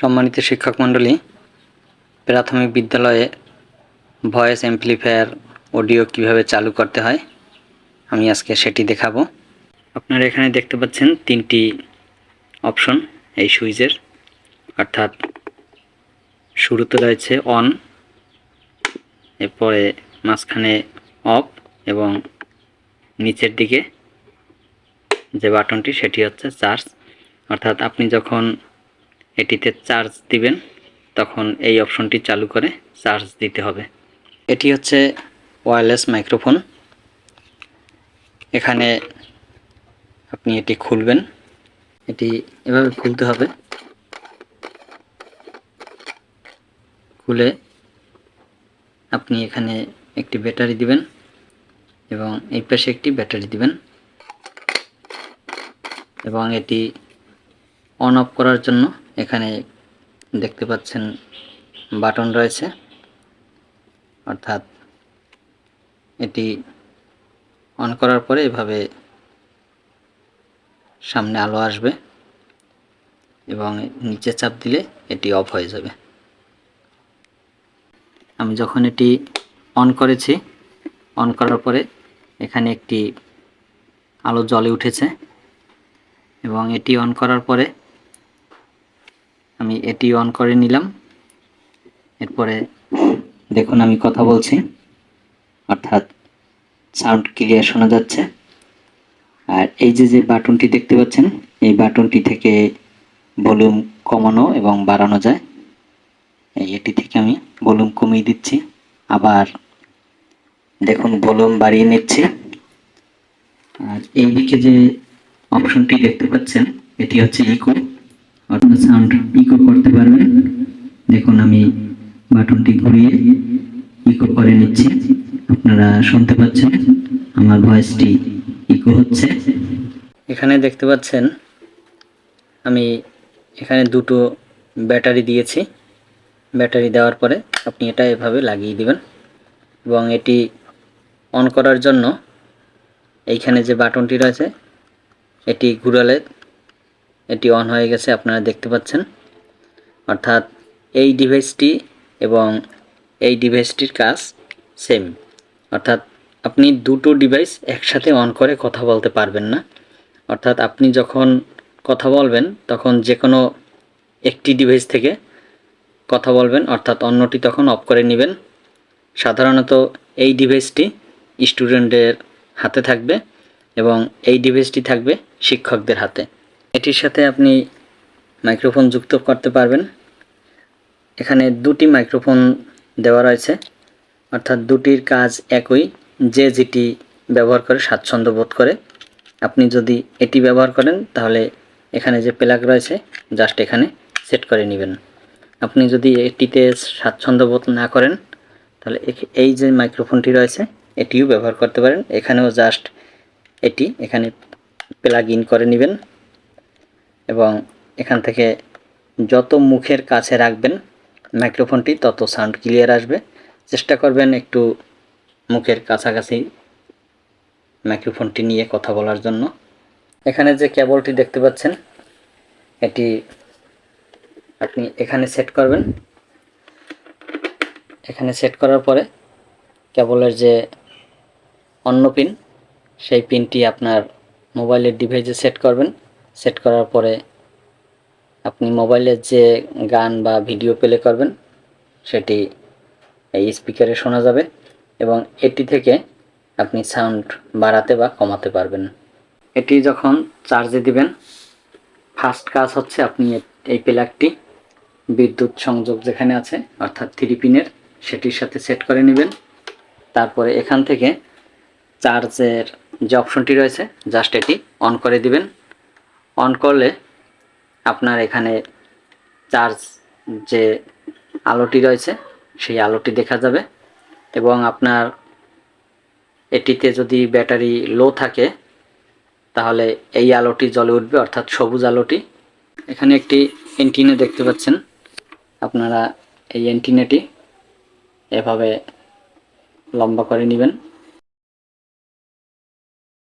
সম্মানিত শিক্ষক মণ্ডলী, প্রাথমিক বিদ্যালয়ে ভয়েস অ্যাম্পলিফায়ার অডিও কীভাবে চালু করতে হয়, আমি আজকে সেটি দেখাবো। আপনারা এখানে দেখতে পাচ্ছেন তিনটি অপশন এই সুইচের। অর্থাৎ শুরুতে রয়েছে অন, এরপরে মাঝখানে অফ এবং নিচের দিকে যে বাটনটি, সেটি হচ্ছে চার্জ। অর্থাৎ আপনি যখন এটিতে চার্জ দিবেন, তখন এই অপশনটি চালু করে চার্জ দিতে হবে। এটি হচ্ছে ওয়্যারলেস মাইক্রোফোন এখানে আপনি এটি খুলবেন। এটি এভাবে খুলতে হবে। খুলে আপনি এখানে একটি ব্যাটারি দিবেন এবং এই পাশে একটি ব্যাটারি দিবেন। এবং এটি অন অফ করার জন্য এখানে দেখতে পাচ্ছেন বাটন রয়েছে। অর্থাৎ এটি অন করার পরে এভাবে সামনে আলো আসবে এবং নিচে চাপ দিলে এটি অফ হয়ে যাবে। আমি যখন এটি অন করেছি, অন করার পরে এখানে একটি আলো জ্বলে উঠেছে এবং এটি অন করার পরে আমি এটি অন করে নিলাম। এরপরে দেখুন আমি কথা বলছি। অর্থাৎ সাউন্ড ক্লিয়ার শোনা যাচ্ছে। আর এই যে যে বাটনটি দেখতে পাচ্ছেন, এই বাটনটি থেকে ভলিউম কমানো এবং বাড়ানো যায়। এটি থেকে আমি ভলিউম কমিয়ে দিচ্ছি। আবার দেখুন ভলিউম বাড়িয়ে নিচ্ছি। আর এইদিকে যে অপশনটি দেখতে পাচ্ছেন, এটি হচ্ছে ইকো অর্থাৎ সাউন্ড ইকো করতে পারবেন। দেখুন, আমি বাটনটি ঘুরিয়ে ইকো করে নিচ্ছি। আপনারা শুনতে পাচ্ছেন, আমার ভয়েসটি ইকো হচ্ছে। এখানে দেখতে পাচ্ছেন, আমি এখানে দুটো ব্যাটারি দিয়েছি। ব্যাটারি দেওয়ার পরে আপনি এটা এভাবে লাগিয়ে দিবেন। এবং এটি অন করার জন্য এইখানে যে বাটনটি রয়েছে, এটি ঘুরালে এটি অন হয়ে গেছে, আপনারা দেখতে পাচ্ছেন। অর্থাৎ এই ডিভাইসটি এবং এই ডিভাইসটির কাজ সেম অর্থাৎ আপনি দুটো ডিভাইস একসাথে অন করে কথা বলতে পারবেন না। অর্থাৎ আপনি যখন কথা বলবেন, তখন যে কোনো একটি ডিভাইস থেকে কথা বলবেন, অর্থাৎ অন্যটি তখন অফ করে নেবেন। সাধারণত এই ডিভাইসটি স্টুডেন্টের হাতে থাকবে এবং এই ডিভাইসটি থাকবে শিক্ষকদের হাতে। এটির সাথে আপনি মাইক্রোফোন যুক্ত করতে পারবেন। এখানে দুটি মাইক্রোফোন দেওয়া রয়েছে, অর্থাৎ দুটির কাজ একই, যে যেটি ব্যবহার করে স্বাচ্ছন্দ্য বোধ করে। আপনি যদি এটি ব্যবহার করেন, তাহলে এখানে যে প্লাগ রয়েছে, জাস্ট এখানে সেট করে নেবেন। আপনি যদি এটিতে স্বাচ্ছন্দ্য বোধ না করেন, তাহলে এই যে মাইক্রোফোনটি রয়েছে, এটিও ব্যবহার করতে পারেন। এখানেও জাস্ট এটি এখানে প্লাগ ইন করে নেবেন। এবং এখান থেকে যত মুখের কাছে রাখবেন মাইক্রোফোনটি, তত সাউন্ড ক্লিয়ার আসবে। চেষ্টা করবেন একটু মুখের কাছাকাছি মাইক্রোফোনটি নিয়ে কথা বলার জন্য। এখানে যে কেবলটি দেখতে পাচ্ছেন, এটি আপনি এখানে সেট করবেন। এখানে সেট করার পরে কেবলের যে অন্য পিন, সেই পিনটি আপনার মোবাইলের ডিভাইসে সেট করবেন। সেট করার পরে আপনি মোবাইলের যে গান বা ভিডিও প্লে করবেন, সেটি এই স্পিকারে শোনা যাবে এবং এটি থেকে আপনি সাউন্ড বাড়াতে বা কমাতে পারবেন। এটি যখন চার্জে দিবেন, ফার্স্ট কাজ হচ্ছে আপনি এই প্লাগটি বিদ্যুৎ সংযোগ যেখানে আছে, অর্থাৎ থ্রি পিনের, সেটির সাথে সেট করে নেবেন। তারপরে এখান থেকে চার্জের যে অপশনটি রয়েছে, জাস্ট এটি অন করে দিবেন। অন করলে আপনার এখানে চার্জ যে আলোটি রয়েছে, সেই আলোটি দেখা যাবে এবং আপনার এটিতে যদি ব্যাটারি লো থাকে, তাহলে এই আলোটি জ্বলে উঠবে, অর্থাৎ সবুজ আলোটি। এখানে একটি এন্টিনে দেখতে পাচ্ছেন। আপনারা এই এন্টিনাটি এভাবে লম্বা করে নেবেন।